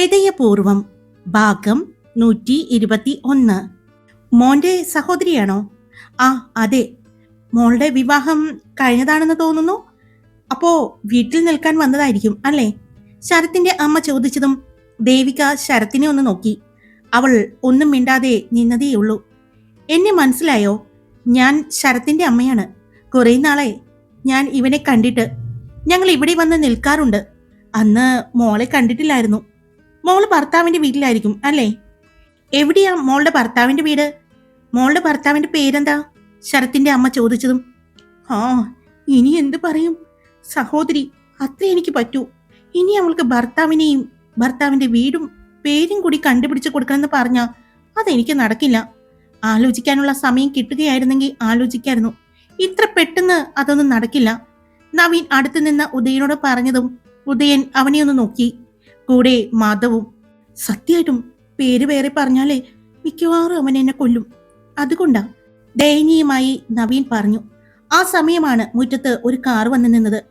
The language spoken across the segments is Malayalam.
ഹൃദയപൂർവം ഭാഗം നൂറ്റി ഇരുപത്തി ഒന്ന് മോന്റെ സഹോദരിയാണോ? ആ അതെ. മോളുടെ വിവാഹം കഴിഞ്ഞതാണെന്ന് തോന്നുന്നു. അപ്പോ വീട്ടിൽ നിൽക്കാൻ വന്നതായിരിക്കും അല്ലേ? ശരത്തിന്റെ അമ്മ ചോദിച്ചതും ദേവിക ശരത്തിനെ ഒന്ന് നോക്കി. അവൾ ഒന്നും മിണ്ടാതെ നിന്നതേയുള്ളൂ എന്നെ മനസ്സിലായോ? ഞാൻ ശരത്തിന്റെ അമ്മയാണ്. കുറെ നാളെ ഞാൻ ഇവനെ കണ്ടിട്ട്. ഞങ്ങൾ ഇവിടെ വന്ന് നിൽക്കാറുണ്ട്. അന്ന് മോളെ കണ്ടിട്ടില്ലായിരുന്നു. മോൾ ഭർത്താവിന്റെ വീട്ടിലായിരിക്കും അല്ലേ? എവിടെയാ മോളുടെ ഭർത്താവിന്റെ വീട്? മോളുടെ ഭർത്താവിന്റെ പേരെന്താ? ശരത്തിന്റെ അമ്മ ചോദിച്ചതും ആ ഇനി എന്ത് പറയും? സഹോദരി അത്ര എനിക്ക് പറ്റൂ. ഇനി അവൾക്ക് ഭർത്താവിനെയും ഭർത്താവിന്റെ വീടും പേരും കൂടി കണ്ടുപിടിച്ച് കൊടുക്കണമെന്ന് പറഞ്ഞാ അതെനിക്ക് നടക്കില്ല. ആലോചിക്കാനുള്ള സമയം കിട്ടുകയായിരുന്നെങ്കിൽ ആലോചിക്കായിരുന്നു. ഇത്ര പെട്ടെന്ന് അതൊന്നും നടക്കില്ല. നവീൻ അടുത്തു നിന്ന് ഉദയനോട് പറഞ്ഞതും ഉദയൻ അവനെ ഒന്ന് നോക്കി. കൂടെ മാധവും സത്യമായിട്ടും പേര് വേറെ പറഞ്ഞാലേ മിക്കവാറും അവൻ എന്നെ കൊല്ലും. അതുകൊണ്ടാ ദയനീയമായി നവീൻ പറഞ്ഞു. ആ സമയമാണ് മുറ്റത്ത് ഒരു കാർ വന്നു നിന്നത്.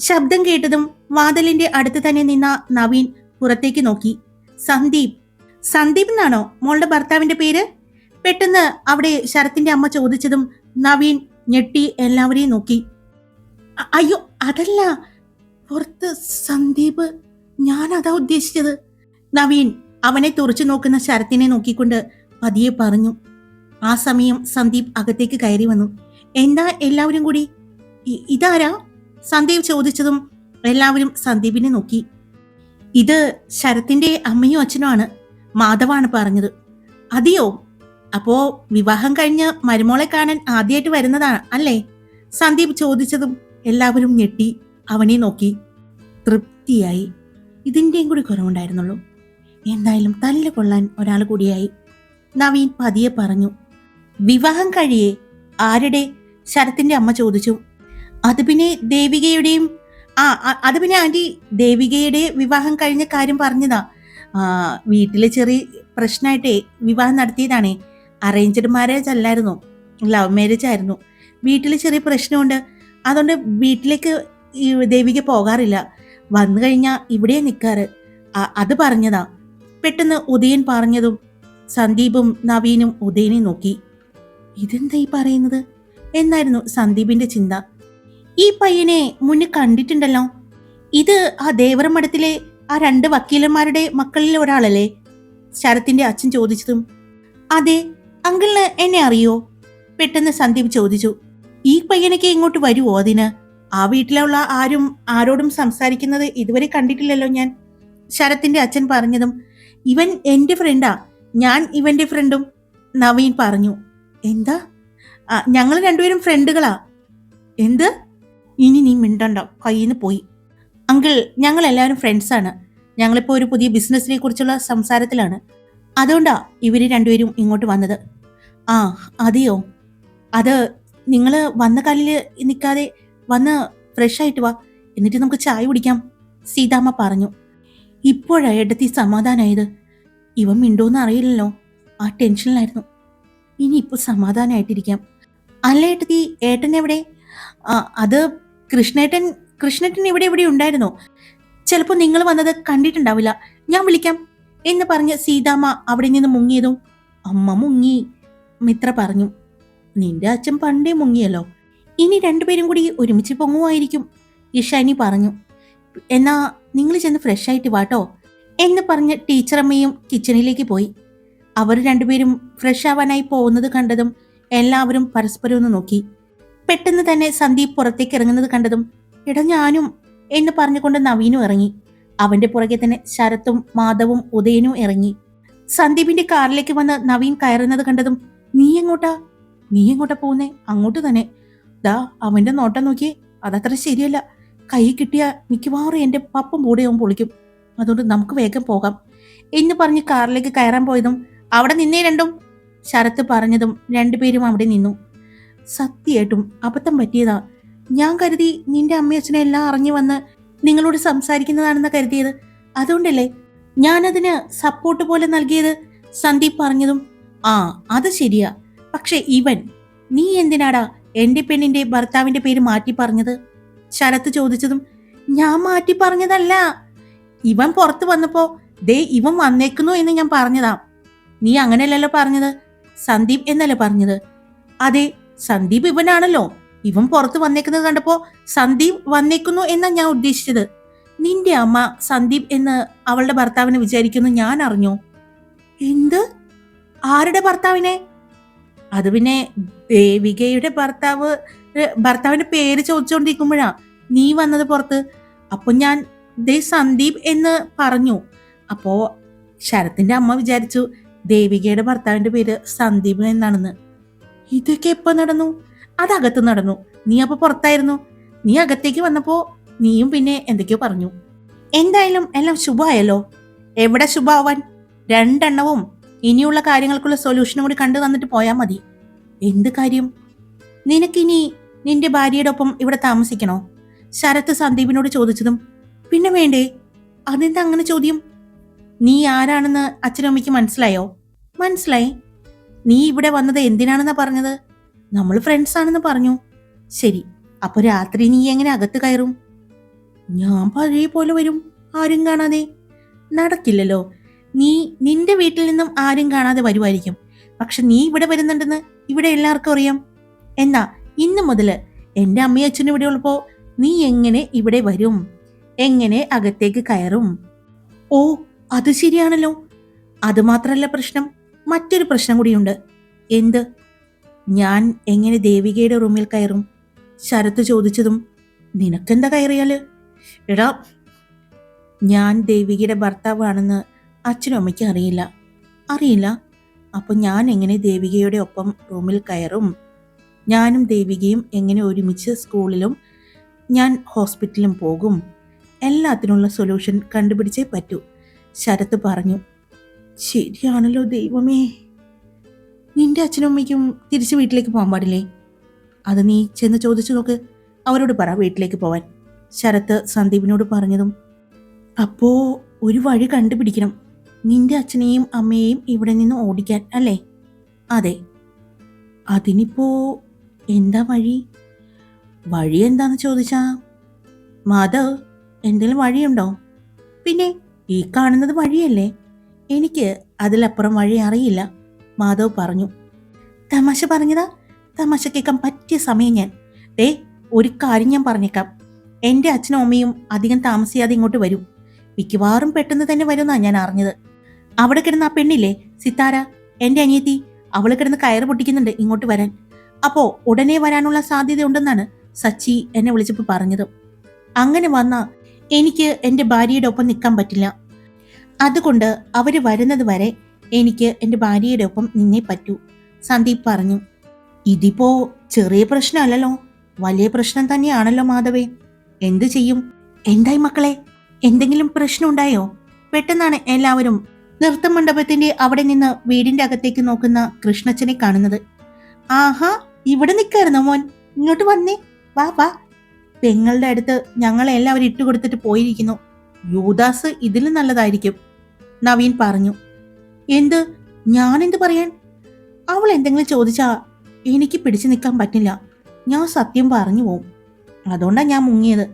ശബ്ദം കേട്ടതും വാതിലിന്റെ അടുത്ത് തന്നെ നിന്ന നവീൻ പുറത്തേക്ക് നോക്കി. സന്ദീപ്. സന്ദീപ് എന്നാണോ മോളുടെ ഭർത്താവിന്റെ പേര്? പെട്ടെന്ന് അവിടെ ശരത്തിന്റെ അമ്മ ചോദിച്ചതും നവീൻ ഞെട്ടി എല്ലാവരെയും നോക്കി. അയ്യോ അതല്ല. പുറത്ത് സന്ദീപ് ഞാൻ അതാ ഉദ്ദേശിച്ചത്. നവീൻ അവനെ തുറച്ചു നോക്കുന്ന ശരത്തിനെ നോക്കിക്കൊണ്ട് പതിയെ പറഞ്ഞു. ആ സമയം സന്ദീപ് അകത്തേക്ക് കയറി വന്നു. എന്താ എല്ലാവരും കൂടി? "ഇ- ഇതാരാ? സന്ദീപ് ചോദിച്ചതും എല്ലാവരും സന്ദീപിനെ നോക്കി. ഇത് ശരത്തിന്റെ അമ്മയും അച്ഛനും ആണ് മാധവാണ് പറഞ്ഞത്. അതെയോ? അപ്പോ വിവാഹം കഴിഞ്ഞ് മരുമോളെ കാണാൻ ആദ്യമായിട്ട് വരുന്നതാണ് അല്ലേ? സന്ദീപ് ചോദിച്ചതും എല്ലാവരും ഞെട്ടി അവനെ നോക്കി. തൃപ്തിയായി. ഇതിന്റെയും കൂടി കുറവുണ്ടായിരുന്നുള്ളൂ. എന്തായാലും തല്ല് കൊള്ളാൻ ഒരാൾ കൂടിയായി. നവീൻ പതിയെ പറഞ്ഞു വിവാഹം കഴിയേ. ആരുടെ? ശരത്തിന്റെ അമ്മ ചോദിച്ചു. അത് പിന്നെ ദേവികയുടെയും ആ അത് പിന്നെ ആന്റി ദേവികയുടെ വിവാഹം കഴിഞ്ഞ കാര്യം പറഞ്ഞതാ. വീട്ടിലെ ചെറിയ പ്രശ്നമായിട്ടേ വിവാഹം നടത്തിയതാണേ. അറേഞ്ച്ഡ് മാരേജ് അല്ലായിരുന്നു ലവ് മാരേജ് ആയിരുന്നു. വീട്ടിലെ ചെറിയ പ്രശ്നമുണ്ട്. അതുകൊണ്ട് വീട്ടിലേക്ക് ഈ ദേവിക പോകാറില്ല. വന്നു കഴിഞ്ഞാൽ ഇവിടെ നിൽക്കാറ് അത് പറഞ്ഞതാ. പെട്ടെന്ന് ഉദയൻ പറഞ്ഞതും സന്ദീപും നവീനും ഉദയനെ നോക്കി. ഇതെന്താ ഈ പറയുന്നത്? എന്നായിരുന്നു സന്ദീപിന്റെ ചിന്ത. ഈ പയ്യനെ മുന്നേ കണ്ടിട്ടുണ്ടല്ലോ. ഇത് ആ ദേവറ മഠത്തിലെ ആ രണ്ട് വക്കീലന്മാരുടെ മക്കളിൽ ഒരാളല്ലേ? ശരത്തിന്റെ അച്ഛൻ ചോദിച്ചതും. അതെ അങ്കിളിന് എന്നെ അറിയോ? പെട്ടെന്ന് സന്ദീപ് ചോദിച്ചു. ഈ പയ്യനൊക്കെ ഇങ്ങോട്ട് വരുവോ അതിന്? ആ വീട്ടിലുള്ള ആരും ആരോടും സംസാരിക്കുന്നത് ഇതുവരെ കണ്ടിട്ടില്ലല്ലോ ഞാൻ. ശരത്തിന്റെ അച്ഛൻ പറഞ്ഞതും ഇവൻ എന്റെ ഫ്രണ്ടാ ഞാൻ ഇവന്റെ ഫ്രണ്ടും നവീൻ പറഞ്ഞു. എന്താ? ഞങ്ങൾ രണ്ടുപേരും ഫ്രണ്ടുകളാ എന്ത്? ഇനി നീ മിണ്ടണ്ട. കയ്യിൽ നിന്ന് പോയി. അങ്കിൾ ഞങ്ങൾ എല്ലാവരും ഫ്രണ്ട്സാണ് ഞങ്ങളിപ്പോൾ ഒരു പുതിയ ബിസിനസ്സിനെ കുറിച്ചുള്ള സംസാരത്തിലാണ്. അതുകൊണ്ടാ ഇവർ രണ്ടുപേരും ഇങ്ങോട്ട് വന്നത്. ആ അതെയോ? അത് നിങ്ങൾ വന്ന കാലിൽ നിൽക്കാതെ വന്ന് ഫ്രഷ് ആയിട്ട് വാ. എന്നിട്ട് നമുക്ക് ചായ കുടിക്കാം. സീതാമ്മ പറഞ്ഞു. ഇപ്പോഴാണ് ഏട്ടത്തി സമാധാനമായത് ഇവൻ മിണ്ടോന്ന് അറിയില്ലല്ലോ. ആ ടെൻഷനിലായിരുന്നു. ഇനി ഇപ്പോൾ സമാധാനമായിട്ടിരിക്കാം അല്ല ഏട്ടത്തി ഏട്ടൻ എവിടെ? അത് കൃഷ്ണേട്ടൻ കൃഷ്ണേട്ടൻ ഇവിടെ ഇവിടെ ഉണ്ടായിരുന്നോ? ചിലപ്പോൾ നിങ്ങൾ വന്നത് കണ്ടിട്ടുണ്ടാവില്ല. ഞാൻ വിളിക്കാം. എന്ന് പറഞ്ഞ് സീതാമ്മ അവിടെ നിന്ന് മുങ്ങിയതും അമ്മ മുങ്ങി. മിത്ര പറഞ്ഞു. നിന്റെ അച്ഛൻ പണ്ടേ മുങ്ങിയല്ലോ. ഇനി രണ്ടുപേരും കൂടി ഒരുമിച്ച് പൊങ്ങുമായിരിക്കും ഇഷാനി പറഞ്ഞു. എന്നാ നിങ്ങൾ ചെന്ന് ഫ്രഷ് ആയിട്ട് വാട്ടോ എന്ന് പറഞ്ഞ് ടീച്ചറമ്മയും കിച്ചണിലേക്ക് പോയി. അവർ രണ്ടുപേരും ഫ്രഷ് ആവാനായി പോകുന്നത് കണ്ടതും എല്ലാവരും പരസ്പരം ഒന്ന് നോക്കി. പെട്ടെന്ന് തന്നെ സന്ദീപ് പുറത്തേക്ക് ഇറങ്ങുന്നത് കണ്ടതും എടാ ഞാനും എന്ന് പറഞ്ഞുകൊണ്ട് നവീനും ഇറങ്ങി. അവന്റെ പുറകെ തന്നെ ശരത്തും മാധവും ഉദയനും ഇറങ്ങി. സന്ദീപിന്റെ കാറിലേക്ക് വന്ന് നവീൻ കയറുന്നത് കണ്ടതും നീ എങ്ങോട്ടാ? നീ എങ്ങോട്ടാ പോകുന്നേ? അങ്ങോട്ട് തന്നെ. ദാ അവന്റെ നോട്ടം നോക്കി. അതത്ര ശരിയല്ല. കൈ കിട്ടിയ മിക്കവാറും എന്റെ കൂടെ കൂടെയാവും പൊളിക്കും. അതുകൊണ്ട് നമുക്ക് വേഗം പോകാം. എന്ന് പറഞ്ഞ് കാറിലേക്ക് കയറാൻ പോയതും അവിടെ നിന്നേ രണ്ടും. ശരത്ത് പറഞ്ഞതും രണ്ടുപേരും അവിടെ നിന്നു. സത്യമായിട്ടും അബദ്ധം പറ്റിയതാ. ഞാൻ കരുതി നിന്റെ അമ്മയച്ഛനെ എല്ലാം അറിഞ്ഞു വന്ന് നിങ്ങളോട് സംസാരിക്കുന്നതാണെന്ന് കരുതിയത്. അതുകൊണ്ടല്ലേ ഞാനതിന് സപ്പോർട്ട് പോലെ നൽകിയത്? സന്ദീപ് പറഞ്ഞതും ആ അത് ശരിയാ. പക്ഷെ ഇവൻ നീ എന്തിനാടാ എന്റെ പെണ്ണിന്റെ ഭർത്താവിന്റെ പേര് മാറ്റി പറഞ്ഞത്? ശരത്ത് ചോദിച്ചതും ഞാൻ മാറ്റി പറഞ്ഞതല്ല. ഇവൻ പുറത്തു വന്നപ്പോ ദേ ഇവൻ വന്നേക്കുന്നു എന്ന് ഞാൻ പറഞ്ഞതാ. നീ അങ്ങനെയല്ലല്ലോ പറഞ്ഞത്? സന്ദീപ് എന്നല്ലേ പറഞ്ഞത്? അതെ സന്ദീപ് ഇവനാണല്ലോ. ഇവൻ പുറത്ത് വന്നേക്കുന്നത് കണ്ടപ്പോ സന്ദീപ് വന്നേക്കുന്നു എന്നാ ഞാൻ ഉദ്ദേശിച്ചത്. നിന്റെ അമ്മ സന്ദീപ് എന്ന് അവളുടെ ഭർത്താവിനെ വിചാരിക്കുന്നു ഞാൻ അറിഞ്ഞു. എന്ത്? ആരുടെ ഭർത്താവിനെ? അത് പിന്നെ ദേവികയുടെ ഭർത്താവ് ഭർത്താവിന്റെ പേര് ചോദിച്ചുകൊണ്ടിരിക്കുമ്പോഴാ നീ വന്നത് പുറത്ത്. അപ്പൊ ഞാൻ ദേ സന്ദീപ് എന്ന് പറഞ്ഞു. അപ്പോ ശരത്തിന്റെ അമ്മ വിചാരിച്ചു ദേവികയുടെ ഭർത്താവിന്റെ പേര് സന്ദീപ് എന്നാണെന്ന്. ഇതൊക്കെ എപ്പോ നടന്നു? അതകത്ത് നടന്നു. നീ അപ്പൊ പുറത്തായിരുന്നു. നീ അകത്തേക്ക് വന്നപ്പോ നീയും പിന്നെ എന്തൊക്കെയോ പറഞ്ഞു. എന്തായാലും എല്ലാം ശുഭമായല്ലോ. എവിടെ ശുഭാവാൻ രണ്ടെണ്ണവും ഇനിയുള്ള കാര്യങ്ങൾക്കുള്ള സൊല്യൂഷനും കൂടി കണ്ടു തന്നിട്ട് പോയാൽ മതി. എന്ത് കാര്യം? നിനക്കിനി നിന്റെ ഭാര്യയുടെ ഒപ്പം ഇവിടെ താമസിക്കണോ? ശരത്ത് സന്ദീപിനോട് ചോദിച്ചതും പിന്നെ വേണ്ടേ? അതെന്താ അങ്ങനെ ചോദ്യം? നീ ആരാണെന്ന് അച്ഛനമ്മയ്ക്ക് മനസ്സിലായോ? മനസ്സിലായി. നീ ഇവിടെ വന്നത് എന്തിനാണെന്നാ പറഞ്ഞത്? നമ്മൾ ഫ്രണ്ട്സ് ആണെന്ന് പറഞ്ഞു. ശരി അപ്പൊ രാത്രി നീ എങ്ങനെ അകത്ത് കയറും? ഞാൻ പഴയ പോലെ വരും ആരും കാണാതെ. നടക്കില്ലല്ലോ. നീ നിന്റെ വീട്ടിൽ നിന്നും ആരും കാണാതെ വരുമായിരിക്കും. പക്ഷെ നീ ഇവിടെ വരുന്നുണ്ടെന്ന് ഇവിടെ എല്ലാവർക്കും അറിയാം. എന്നാ ഇന്നു മുതൽ എന്റെ അമ്മയും അച്ഛനും ഇവിടെ ഉള്ളപ്പോ നീ എങ്ങനെ ഇവിടെ വരും? എങ്ങനെ അകത്തേക്ക് കയറും? ഓ അത് ശരിയാണല്ലോ. അത് മാത്രല്ല പ്രശ്നം. മറ്റൊരു പ്രശ്നം കൂടിയുണ്ട്. എന്ത്? ഞാൻ എങ്ങനെ ദേവികയുടെ റൂമിൽ കയറും? ശരത്ത് ചോദിച്ചതും നിനക്കെന്താ കയറിയാൽ? എടാ ഞാൻ ദേവികയുടെ ഭർത്താവാണെന്ന് അച്ഛനും അമ്മയ്ക്ക് അറിയില്ല. അറിയില്ല? അപ്പൊ ഞാൻ എങ്ങനെ ദേവികയുടെ ഒപ്പം റൂമിൽ കയറും? ഞാനും ദേവികയും എങ്ങനെ ഒരുമിച്ച് സ്കൂളിലും ഞാൻ ഹോസ്പിറ്റലിലും പോകും? എല്ലാത്തിനുള്ള സൊല്യൂഷൻ കണ്ടുപിടിച്ചേ പറ്റൂ. ശരത്ത് പറഞ്ഞു ശരിയാണല്ലോ ദൈവമേ. നിന്റെ അച്ഛനും അമ്മയ്ക്കും തിരിച്ച് വീട്ടിലേക്ക് പോകാൻ പാടില്ലേ? അത് നീ ചെന്ന് ചോദിച്ചു നോക്ക്. അവരോട് പറ വീട്ടിലേക്ക് പോവാൻ. ശരത്ത് സന്ദീപിനോട് പറഞ്ഞതും അപ്പോൾ ഒരു വഴി കണ്ടുപിടിക്കണം. നിന്റെ അച്ഛനെയും അമ്മയെയും ഇവിടെ നിന്ന് ഓടിക്കാൻ അല്ലേ? അതെ. അതിനിപ്പോ എന്താ വഴി? വഴി എന്താന്ന് ചോദിച്ചാ മാധവ് എന്തെങ്കിലും വഴിയുണ്ടോ? പിന്നെ ഈ കാണുന്നത് വഴിയല്ലേ? എനിക്ക് അതിലപ്പുറം വഴി അറിയില്ല മാധവ് പറഞ്ഞു. തമാശ പറഞ്ഞതാ തമാശ കേൾക്കാൻ പറ്റിയ സമയം ഞാൻ. ദേ ഒരു കാര്യം ഞാൻ പറഞ്ഞേക്കാം. എന്റെ അച്ഛനും അമ്മയും അധികം താമസിയാതെ ഇങ്ങോട്ട് വരും. മിക്കവാറും പെട്ടെന്ന് തന്നെ വരുമെന്നാണ് ഞാൻ അറിഞ്ഞത്. അവിടെ കിടന്ന് ആ പെണ്ണില്ലേ? സിത്താര എന്റെ അനിയത്തി അവൾ കിടന്ന് കയറ് പൊട്ടിക്കുന്നുണ്ട് ഇങ്ങോട്ട് വരാൻ. അപ്പോ ഉടനെ വരാനുള്ള സാധ്യത ഉണ്ടെന്നാണ് സച്ചി എന്നെ വിളിച്ചപ്പോൾ പറഞ്ഞത്. അങ്ങനെ വന്ന എനിക്ക് എന്റെ ഭാര്യയുടെ ഒപ്പം നിൽക്കാൻ പറ്റില്ല. അതുകൊണ്ട് അവർ വരുന്നത് വരെ എനിക്ക് എന്റെ ഭാര്യയുടെ ഒപ്പം നിന്നേ പറ്റൂ സന്ദീപ് പറഞ്ഞു. ഇതിപ്പോ ചെറിയ പ്രശ്നമല്ലല്ലോ വലിയ പ്രശ്നം തന്നെയാണല്ലോ മാധവേ. എന്തു ചെയ്യും? എന്തായി മക്കളെ? എന്തെങ്കിലും പ്രശ്നം ഉണ്ടായോ? പെട്ടെന്നാണ് എല്ലാവരും നൃത്ത മണ്ഡപത്തിന്റെ അവിടെ നിന്ന് വീടിന്റെ അകത്തേക്ക് നോക്കുന്ന കൃഷ്ണച്ചനെ കാണുന്നത്. ആഹാ ഇവിടെ നിൽക്കായിരുന്നോ മോൻ? ഇങ്ങോട്ട് വന്നേ. വാ വാ. പെങ്ങളുടെ അടുത്ത് ഞങ്ങളെ എല്ലാവരും ഇട്ടുകൊടുത്തിട്ട് പോയിരിക്കുന്നു. യൂദാസ് ഇതിലും നല്ലതായിരിക്കും നവീൻ പറഞ്ഞു. എന്ത്? ഞാൻ എന്ത് പറയാൻ? അവൾ എന്തെങ്കിലും ചോദിച്ചാ എനിക്ക് പിടിച്ചു നിൽക്കാൻ പറ്റില്ല. ഞാൻ സത്യം പറഞ്ഞു പോവും. അതുകൊണ്ടാണ് ഞാൻ മുങ്ങിയത്.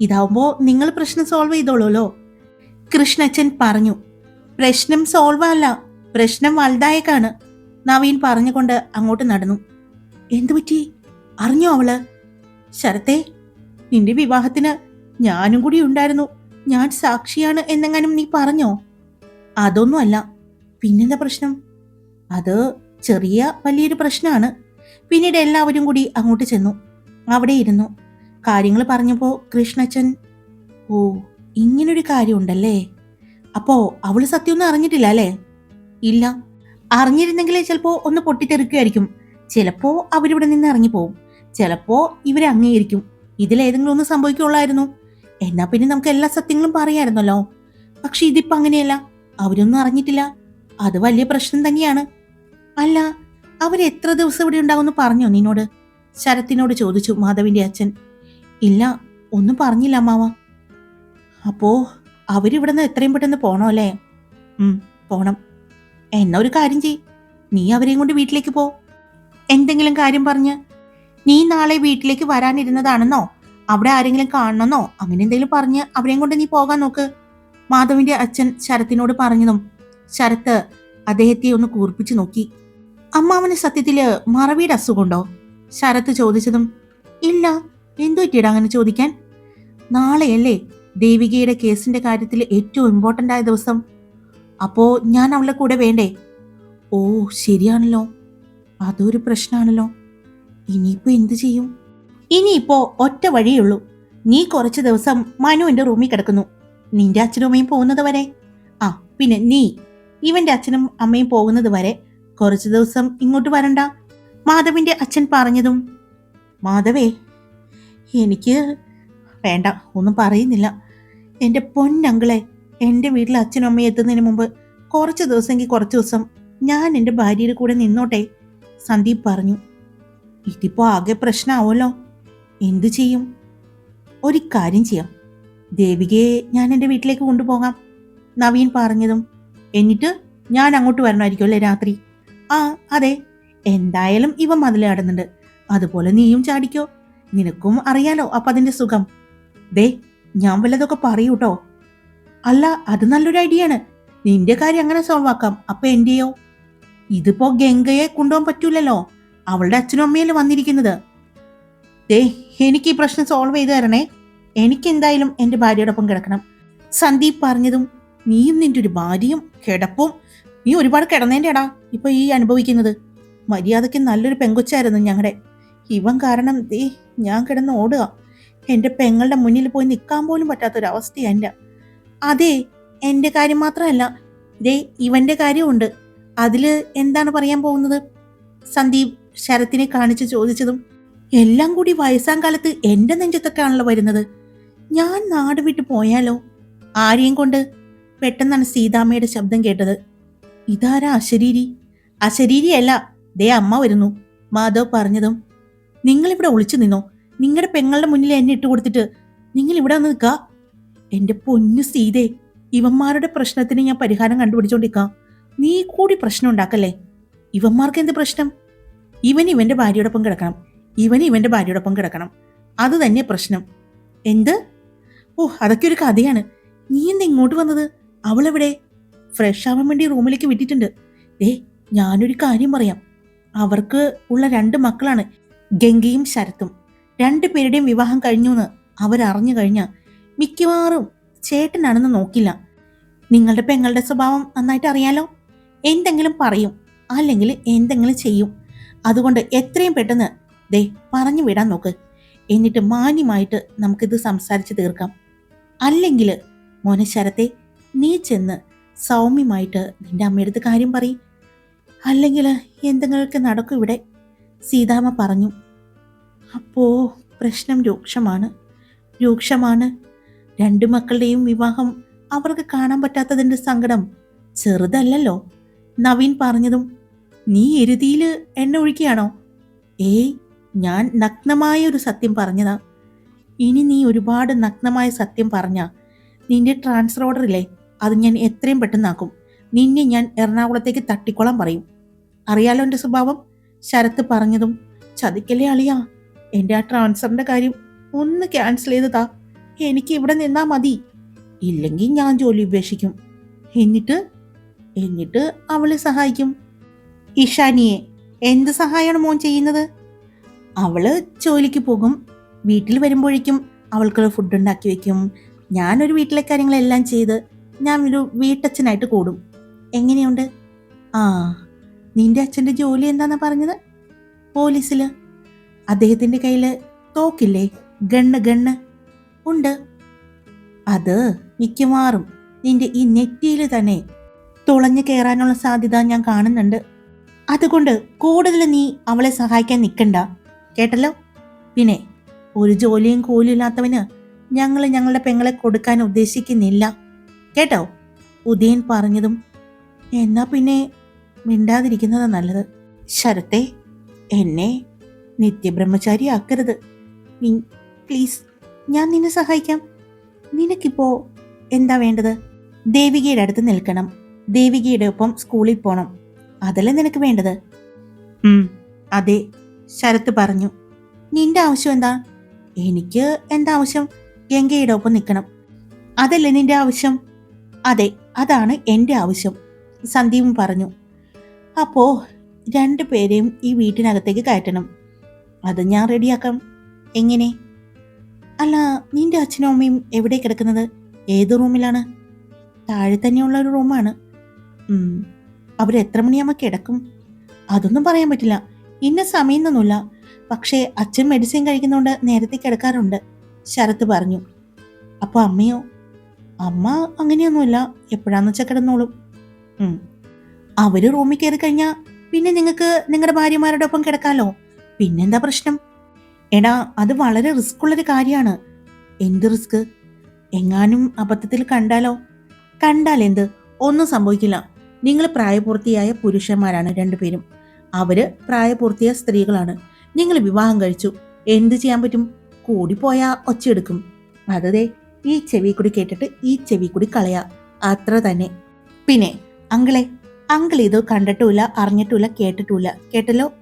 ഇതാവുമ്പോൾ നിങ്ങൾ പ്രശ്നം സോൾവ് ചെയ്തോളൂല്ലോ കൃഷ്ണച്ചൻ പറഞ്ഞു. പ്രശ്നം സോൾവ് അല്ല. പ്രശ്നം വലുതായേക്കാണ്. നവീൻ പറഞ്ഞുകൊണ്ട് അങ്ങോട്ട് നടന്നു. എന്തു പറ്റി? അറിഞ്ഞോ അവൾ? ശരത്തെ നിന്റെ വിവാഹത്തിന് ഞാനും കൂടി ഉണ്ടായിരുന്നു. ഞാൻ സാക്ഷിയാണ് എന്നെങ്ങാനും നീ പറഞ്ഞോ? അതൊന്നുമല്ല. പിന്നെന്താ പ്രശ്നം? അത് ചെറിയ വലിയൊരു പ്രശ്നമാണ്. പിന്നീട് എല്ലാവരും കൂടി അങ്ങോട്ട് ചെന്നു. അവിടെ ഇരുന്നു. കാര്യങ്ങൾ പറഞ്ഞപ്പോൾ കൃഷ്ണച്ചൻ ഓ ഇങ്ങനൊരു കാര്യം ഉണ്ടല്ലേ അപ്പോ അവൾ സത്യമൊന്നും അറിഞ്ഞിട്ടില്ല അല്ലേ ഇല്ല. അറിഞ്ഞിരുന്നെങ്കിൽ ചിലപ്പോ ഒന്ന് പൊട്ടിത്തെറിക്കുമായിരിക്കും ചിലപ്പോ അവരിവിടെ നിന്ന് ഇറങ്ങിപ്പോവും. ചിലപ്പോ ഇവരെ അംഗീകരിക്കും ഇതിലേതെങ്കിലും ഒന്ന് സംഭവിക്കുള്ളായിരുന്നു. എന്നാ പിന്നെ നമുക്ക് എല്ലാ സത്യങ്ങളും പറയായിരുന്നല്ലോ. പക്ഷെ ഇതിപ്പോ അങ്ങനെയല്ല. അവരൊന്നും അറിഞ്ഞിട്ടില്ല. അത് വലിയ പ്രശ്നം തന്നെയാണ്. അല്ല അവർ എത്ര ദിവസം ഇവിടെ ഉണ്ടാകുമെന്ന് പറഞ്ഞോ നിന്നോട്? ശരത്തിനോട് ചോദിച്ചു മാധവിന്റെ അച്ഛൻ. ഇല്ല ഒന്നും പറഞ്ഞില്ല അമ്മാവ. അപ്പോ അവരിവിടെ നിന്ന് എത്രയും പെട്ടെന്ന് പോണോ അല്ലേ? പോണം. എന്നാ ഒരു കാര്യം ചെയ് നീ അവരെയും കൊണ്ട് വീട്ടിലേക്ക് പോ. എന്തെങ്കിലും കാര്യം പറഞ്ഞ്. നീ നാളെ വീട്ടിലേക്ക് വരാനിരുന്നതാണെന്നോ? അവിടെ ആരെങ്കിലും കാണണമെന്നോ? അങ്ങനെ എന്തെങ്കിലും പറഞ്ഞ് അവരെയും കൊണ്ട് നീ പോകാൻ നോക്ക്. മാധവിന്റെ അച്ഛൻ ശരത്തിനോട് പറഞ്ഞതും ശരത്ത് അദ്ദേഹത്തെ ഒന്ന് കൂർപ്പിച്ചു നോക്കി. അമ്മാവന് സത്യത്തിൽ മറവിയുടെ അസുഖമുണ്ടോ? ശരത്ത് ചോദിച്ചതും ഇല്ല എന്തു പറ്റിയടാ അങ്ങനെ ചോദിക്കാൻ? നാളെയല്ലേ ദേവികയുടെ കേസിന്റെ കാര്യത്തിൽ ഏറ്റവും ഇമ്പോർട്ടന്റ് ആയ ദിവസം. അപ്പോ ഞാൻ അവളെ കൂടെ വേണ്ടേ? ഓ ശരിയാണല്ലോ. അതൊരു പ്രശ്നമാണല്ലോ ഇനിയിപ്പോ എന്തു ചെയ്യും? ഇനിയിപ്പോ ഒറ്റ വഴിയുള്ളൂ നീ കുറച്ച് ദിവസം മനു എന്റെ റൂമിൽ കിടക്കുന്നു. നിന്റെ അച്ഛനും അമ്മയും പോകുന്നത് വരെ. ആ പിന്നെ നീ ഇവന്റെ അച്ഛനും അമ്മയും പോകുന്നത് വരെ കുറച്ച് ദിവസം ഇങ്ങോട്ട് വരണ്ട. മാധവിന്റെ അച്ഛൻ പറഞ്ഞതും. മാധവേ എനിക്ക് വേണ്ട ഒന്നും പറയുന്നില്ല. എന്റെ പൊന്നങ്കിളെ എന്റെ വീട്ടിൽ അച്ഛനും അമ്മയും എത്തുന്നതിന് മുമ്പ് കുറച്ച് ദിവസമെങ്കിൽ കുറച്ച് ദിവസം ഞാൻ എന്റെ ഭാര്യയുടെ കൂടെ നിന്നോട്ടെ സന്ദീപ് പറഞ്ഞു. ഇതിപ്പോൾ ആകെ പ്രശ്നമാവുമല്ലോ എന്തു ചെയ്യും? ഒരു കാര്യം ചെയ്യാം. ദേവികയെ ഞാൻ എന്റെ വീട്ടിലേക്ക് കൊണ്ടുപോകാം നവീൻ പറഞ്ഞതും. എന്നിട്ട് ഞാൻ അങ്ങോട്ട് വരണമായിരിക്കും അല്ലേ രാത്രി? ആ അതെ. എന്തായാലും ഇവ മതിലാടുന്നുണ്ട്. അതുപോലെ നീയും ചാടിക്കോ. നിനക്കും അറിയാലോ അപ്പം അതിന്റെ സുഖം. ദേ ഞാൻ വല്ലതൊക്കെ പറയൂട്ടോ അല്ല അത് നല്ലൊരു ഐഡിയ ആണ്. നിന്റെ കാര്യം അങ്ങനെ സോൾവ് ആക്കാം. അപ്പൊ എന്റെയോ? ഇതിപ്പോ ഗംഗയെ കൊണ്ടുപോകാൻ പറ്റൂലല്ലോ. അവളുടെ അച്ഛനും അമ്മയല്ലേ വന്നിരിക്കുന്നത്. ദേ എനിക്ക് ഈ പ്രശ്നം സോൾവ് ചെയ്ത് തരണേ. എനിക്ക് എന്തായാലും എന്റെ ഭാര്യയോടൊപ്പം കിടക്കണം. സന്ദീപ് പറഞ്ഞതും നീയും നിന്റെ ഒരു ഭാര്യയും കിടപ്പും നീ ഒരുപാട് കിടന്നേന്റെടാ ഇപ്പൊ ഈ അനുഭവിക്കുന്നത്. മര്യാദയ്ക്ക് നല്ലൊരു പെങ്കൊച്ചായിരുന്നു ഞങ്ങളുടെ ഇവൻ കാരണം ദേ ഞാൻ കിടന്ന് ഓടുക. എന്റെ പെങ്ങളുടെ മുന്നിൽ പോയി നിൽക്കാൻ പോലും പറ്റാത്തൊരവസ്ഥയാണ് എന്റെ. അതെ എന്റെ കാര്യം മാത്രമല്ല ഇതേ ഇവന്റെ കാര്യമുണ്ട്. അതിൽ എന്താണ് പറയാൻ പോകുന്നത്? സന്ദീപ് ശരത്തിനെ കാണിച്ച് ചോദിച്ചതും എല്ലാം കൂടി വയസ്സാം കാലത്ത് എന്റെ നെഞ്ചത്തൊക്കെയാണല്ലോ വരുന്നത്. ഞാൻ നാട് വിട്ടു പോയാലോ? ആരെയും കൊണ്ട്? പെട്ടെന്നാണ് സീതാമ്മയുടെ ശബ്ദം കേട്ടത്. ഇതാരാ അശരീരി? അശരീരിയല്ല ദേ അമ്മ വരുന്നു. മാധവ് പറഞ്ഞതും നിങ്ങളിവിടെ ഒളിച്ചു നിന്നോ? നിങ്ങളുടെ പെങ്ങളുടെ മുന്നിൽ എന്നെ ഇട്ട് കൊടുത്തിട്ട് നിങ്ങൾ ഇവിടെ വന്ന് നിൽക്കുക എന്റെ പൊന്നു സീതേ ഇവന്മാരുടെ പ്രശ്നത്തിന് ഞാൻ പരിഹാരം കണ്ടുപിടിച്ചോണ്ടിരിക്കാം. നീ കൂടി പ്രശ്നം ഉണ്ടാക്കല്ലേ? ഇവന്മാർക്ക് എന്ത് പ്രശ്നം? ഇവൻ ഇവന്റെ ഭാര്യയോടൊപ്പം കിടക്കണം. ഇവൻ ഇവന്റെ ഭാര്യയോടൊപ്പം കിടക്കണം. അത് തന്നെ പ്രശ്നം. എന്ത്? ഓ അതൊക്കെ ഒരു കഥയാണ്. നീ എന്താ ഇങ്ങോട്ട് വന്നത്? അവളെവിടെ? ഫ്രഷ് ആവാൻ വേണ്ടി റൂമിലേക്ക് വിട്ടിട്ടുണ്ട്. ഏ ഞാനൊരു കാര്യം പറയാം. അവർക്ക് ഉള്ള രണ്ട് മക്കളാണ് ഗംഗയും ശരത്തും. രണ്ടു പേരുടെയും വിവാഹം കഴിഞ്ഞു എന്ന് അവരറിഞ്ഞു കഴിഞ്ഞാൽ മിക്കവാറും ചേട്ടനാണെന്ന് നോക്കില്ല. നിങ്ങളുടെ പെങ്ങളുടെ സ്വഭാവം നന്നായിട്ട് അറിയാലോ? എന്തെങ്കിലും പറയും അല്ലെങ്കിൽ എന്തെങ്കിലും ചെയ്യും. അതുകൊണ്ട് എത്രയും പെട്ടെന്ന് ദേ പറഞ്ഞു വിടാൻ നോക്ക്. എന്നിട്ട് മാന്യമായിട്ട് നമുക്കിത് സംസാരിച്ച് തീർക്കാം. അല്ലെങ്കിൽ മോനെ ശരത്തെ നീ ചെന്ന് സൗമ്യമായിട്ട് നിന്റെ അമ്മയെടുത്ത് കാര്യം പറയും. അല്ലെങ്കിൽ എന്തെങ്കിലുമൊക്കെ നടക്കും ഇവിടെ. സീതാമ്മ പറഞ്ഞു. അപ്പോ പ്രശ്നം രൂക്ഷമാണ്. രൂക്ഷമാണ്. രണ്ടു മക്കളുടെയും വിവാഹം അവർക്ക് കാണാൻ പറ്റാത്തതിന്റെ സങ്കടം ചെറുതല്ലല്ലോ. നവീൻ പറഞ്ഞതും നീ എരുതിയിൽ എണ്ണ ഒഴിക്കുകയാണോ? ഏയ് ഞാൻ നഗ്നമായ ഒരു സത്യം പറഞ്ഞതാ. ഇനി നീ ഒരുപാട് നഗ്നമായ സത്യം പറഞ്ഞ. നിന്റെ ട്രാൻസ്ഫർ ഓർഡർ ഇല്ലേ? അത് ഞാൻ എത്രയും പെട്ടെന്നാക്കും നിന്നെ ഞാൻ എറണാകുളത്തേക്ക് തട്ടിക്കോളാൻ പറയും. അറിയാലോ എന്റെ സ്വഭാവം? ശരത്ത് പറഞ്ഞതും ചതിക്കല്ലേ അളിയാ. എന്റെ ആ ട്രാൻസ്ഫറിന്റെ കാര്യം ഒന്ന് ക്യാൻസൽ ചെയ്തതാ. എനിക്ക് ഇവിടെ നിന്നാ മതി. ഇല്ലെങ്കിൽ ഞാൻ ജോലി ഉപേക്ഷിക്കും. എന്നിട്ട് എന്നിട്ട് അവളെ സഹായിക്കും. ഇഷാനിയെ എന്ത് സഹായമാണ് മോൻ ചെയ്യുന്നത്? അവൾ ജോലിക്ക് പോകും. വീട്ടിൽ വരുമ്പോഴേക്കും അവൾക്ക് ഫുഡ് ഉണ്ടാക്കി വെക്കും. ഞാനൊരു വീട്ടിലെ കാര്യങ്ങളെല്ലാം ചെയ്ത് ഞാൻ ഒരു വീട്ടച്ഛനായിട്ട് കൂടും. എങ്ങനെയുണ്ട്? ആ നിന്റെ അച്ഛന്റെ ജോലി എന്താന്നാ പറഞ്ഞത്? പോലീസിൽ? അദ്ദേഹത്തിന്റെ കയ്യിൽ തോക്കില്ലേ? Gun gun. ഉണ്ട്. അത് മിക്കവാറും നിന്റെ ഈ നെറ്റിയിൽ തന്നെ തുളഞ്ഞു കയറാനുള്ള സാധ്യത ഞാൻ കാണുന്നുണ്ട്. അതുകൊണ്ട് കൂടുതൽ നീ അവളെ സഹായിക്കാൻ നിൽക്കണ്ട കേട്ടല്ലോ? പിന്നെ ഒരു ജോലിയും കൂലിയും ഇല്ലാത്തവന് ഞങ്ങൾ ഞങ്ങളുടെ പെങ്ങളെ കൊടുക്കാൻ ഉദ്ദേശിക്കുന്നില്ല. കേട്ടോ? ഉദയൻ പറഞ്ഞതും. എന്നാ പിന്നെ മിണ്ടാതിരിക്കുന്നതാ നല്ലത്. ശരത്തെ എന്നെ നിത്യബ്രഹ്മചാരി ആക്കരുത്. നീ- പ്ലീസ് ഞാൻ നിന്നെ സഹായിക്കാം. നിനക്കിപ്പോ എന്താ വേണ്ടത്? ദേവികയുടെ അടുത്ത് നിൽക്കണം. ദേവികയുടെ ഒപ്പം സ്കൂളിൽ പോണം. അതല്ലേ നിനക്ക് വേണ്ടത്? അതെ ശരത്ത് പറഞ്ഞു. നിന്റെ ആവശ്യം എന്താ? എനിക്ക് എന്താ ആവശ്യം? ഗംഗയുടെ ഒപ്പം നിൽക്കണം. അതല്ലേ നിന്റെ ആവശ്യം? അതെ അതാണ് എന്റെ ആവശ്യം സന്ദീപും പറഞ്ഞു. അപ്പോ രണ്ടു പേരെയും ഈ വീട്ടിനകത്തേക്ക് കയറ്റണം. അത് ഞാൻ റെഡിയാക്കാം. എങ്ങനെ? അല്ല നിന്റെ അച്ഛനും അമ്മയും എവിടെ കിടക്കുന്നത്? ഏത് റൂമിലാണ്? താഴെ തന്നെയുള്ള ഒരു റൂമാണ്. അവരെത്ര മണിയാകുമ്പോൾ കിടക്കും? അതൊന്നും പറയാൻ പറ്റില്ല. ഇന്ന സമയം ഒന്നുമില്ല പക്ഷേ അച്ഛൻ മെഡിസിൻ കഴിക്കുന്നതുകൊണ്ട് നേരത്തെ കിടക്കാറുണ്ട്. ശരത്ത് പറഞ്ഞു. അപ്പോൾ അമ്മയോ? അമ്മ അങ്ങനെയൊന്നുമില്ല. എപ്പോഴാന്ന് വെച്ചാൽ കിടന്നോളും. അവർ റൂമിൽ കയറി കഴിഞ്ഞാൽ പിന്നെ നിങ്ങൾക്ക് നിങ്ങളുടെ ഭാര്യമാരോടൊപ്പം കിടക്കാലോ? പിന്നെന്താ പ്രശ്നം? എടാ അത് വളരെ റിസ്ക് ഉള്ളൊരു കാര്യമാണ്. എന്ത് റിസ്ക്? എങ്ങാനും അബദ്ധത്തിൽ കണ്ടാലോ? കണ്ടാൽ എന്ത്? ഒന്നും സംഭവിക്കില്ല. നിങ്ങൾ പ്രായപൂർത്തിയായ പുരുഷന്മാരാണ് രണ്ടുപേരും. അവർ പ്രായപൂർത്തിയായ സ്ത്രീകളാണ്. നിങ്ങൾ വിവാഹം കഴിച്ചു. എന്ത് ചെയ്യാൻ പറ്റും? കൂടിപ്പോയാ ഒച്ചയെടുക്കും. അതേ ഈ ചെവി കൂടി കേട്ടിട്ട് ഈ ചെവി കൂടി കളയാ. അത്ര തന്നെ. പിന്നെ അങ്കിളെ അങ്കിൾ ഇത് കണ്ടിട്ടുമില്ല അറിഞ്ഞിട്ടുമില്ല കേട്ടിട്ടുമില്ല. കേട്ടല്ലോ?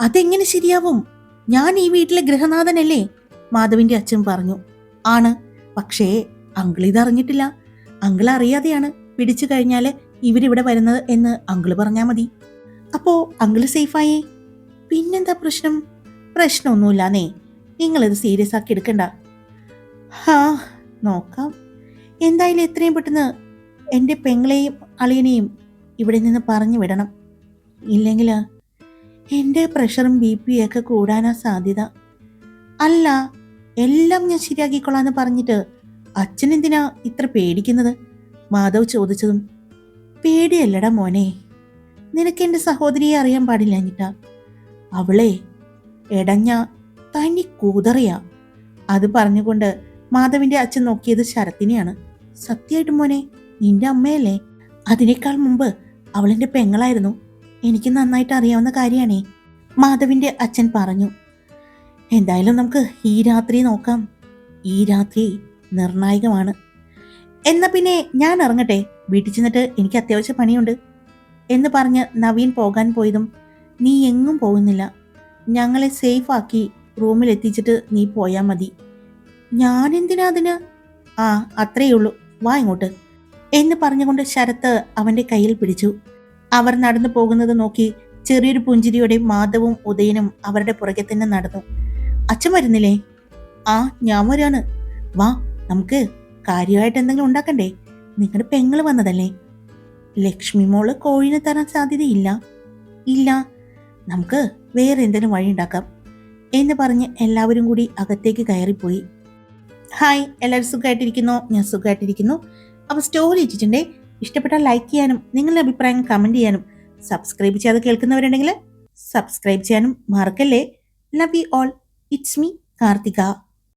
അതെങ്ങനെ ശരിയാവും? ഞാൻ ഈ വീട്ടിലെ ഗൃഹനാഥനല്ലേ? മാധവിന്റെ അച്ഛൻ പറഞ്ഞു. ആണ്. പക്ഷേ അങ്കിൾ ഇത് അറിഞ്ഞിട്ടില്ല അങ്കിൾ അറിയാതെയാണ് പിടിച്ചു കഴിഞ്ഞാൽ ഇവരിവിടെ വരുന്നത് എന്ന് അങ്കിൾ പറഞ്ഞാൽ മതി. അപ്പോ അങ്കിൾ സേഫായേ? പിന്നെന്താ പ്രശ്നം? പ്രശ്നമൊന്നുമില്ലാന്നേ. നിങ്ങളിത് സീരിയസ് ആക്കി എടുക്കണ്ട. ഹാ നോക്കാം. എന്തായാലും എത്രയും പെട്ടെന്ന് എന്റെ പെങ്ങളെയും അളിയനെയും ഇവിടെ നിന്ന് പറഞ്ഞു വിടണം. ഇല്ലെങ്കിൽ എന്റെ പ്രഷറും ബി പിയും ഒക്കെ കൂടാനാ സാധ്യത. അല്ല എല്ലാം ഞാൻ ശരിയാക്കിക്കൊള്ളാന്ന് പറഞ്ഞിട്ട് അച്ഛൻ എന്തിനാ ഇത്ര പേടിക്കുന്നത്? മാധവ് ചോദിച്ചതും പേടിയല്ലടാ മോനെ നിനക്ക് എന്റെ സഹോദരിയെ അറിയാൻ പാടില്ല എന്നിട്ടാ അവളെ എടഞ്ഞ തനി കൂതറിയാ. അത് പറഞ്ഞുകൊണ്ട് മാധവിന്റെ അച്ഛൻ നോക്കിയത് ശരത്തിനെയാണ്. സത്യമായിട്ട് മോനെ നിന്റെ അമ്മയല്ലേ? അതിനേക്കാൾ മുമ്പ് അവളെന്റെ പെങ്ങളായിരുന്നു. എനിക്ക് നന്നായിട്ട് അറിയാവുന്ന കാര്യമാണേ മാധവിന്റെ അച്ഛൻ പറഞ്ഞു. എന്തായാലും നമുക്ക് ഈ രാത്രി നോക്കാം. ഈ രാത്രി നിർണായകമാണ്. എന്നാ പിന്നെ ഞാൻ ഇറങ്ങട്ടെ. വീട്ടിൽ ചെന്നിട്ട് എനിക്ക് അത്യാവശ്യ പണിയുണ്ട്. എന്ന് പറഞ്ഞ് നവീൻ പോകാൻ പോയതും നീ എങ്ങും പോകുന്നില്ല. ഞങ്ങളെ സേഫ് ആക്കി റൂമിൽ എത്തിച്ചിട്ട് നീ പോയാൽ മതി. ഞാൻ എന്തിനാ അതിന്? ആ അത്രയേ ഉള്ളൂ. വാ ഇങ്ങോട്ട്. എന്ന് പറഞ്ഞുകൊണ്ട് ശരത്ത് അവന്റെ കയ്യിൽ പിടിച്ചു. അവർ നടന്നു പോകുന്നത് നോക്കി ചെറിയൊരു പുഞ്ചിരിയോടെ മാധവും ഉദയനും അവരുടെ പുറകെ തന്നെ നടന്നു. അച്ഛൻ വരുന്നില്ലേ? ആ ഞാൻ വരാണ്. വാ നമുക്ക് കാര്യമായിട്ട് എന്തെങ്കിലും ഉണ്ടാക്കണ്ടേ? നിങ്ങളുടെ പെങ്ങൾ വന്നതല്ലേ? ലക്ഷ്മി മോൾ കോഴിനെ തരാൻ സാധ്യതയില്ല. ഇല്ല നമുക്ക് വേറെ എന്തെങ്കിലും വഴി ഉണ്ടാക്കാം എന്ന് പറഞ്ഞ് എല്ലാവരും കൂടി അകത്തേക്ക് കയറിപ്പോയി. ഹായ് എല്ലാവരും സുഖമായിട്ടിരിക്കുന്നു? ഞാൻ സുഖമായിട്ടിരിക്കുന്നു. അപ്പോൾ സ്റ്റോറി ഇട്ടിട്ടുണ്ടേ ഇഷ്ടപ്പെട്ടാൽ ലൈക്ക് ചെയ്യാനും നിങ്ങളുടെ അഭിപ്രായം കമന്റ് ചെയ്യാനും സബ്സ്ക്രൈബ് ചെയ്യാതെ കേൾക്കുന്നവരുണ്ടെങ്കിൽ സബ്സ്ക്രൈബ് ചെയ്യാനും മറക്കല്ലേ? Love you all it's me Karthika.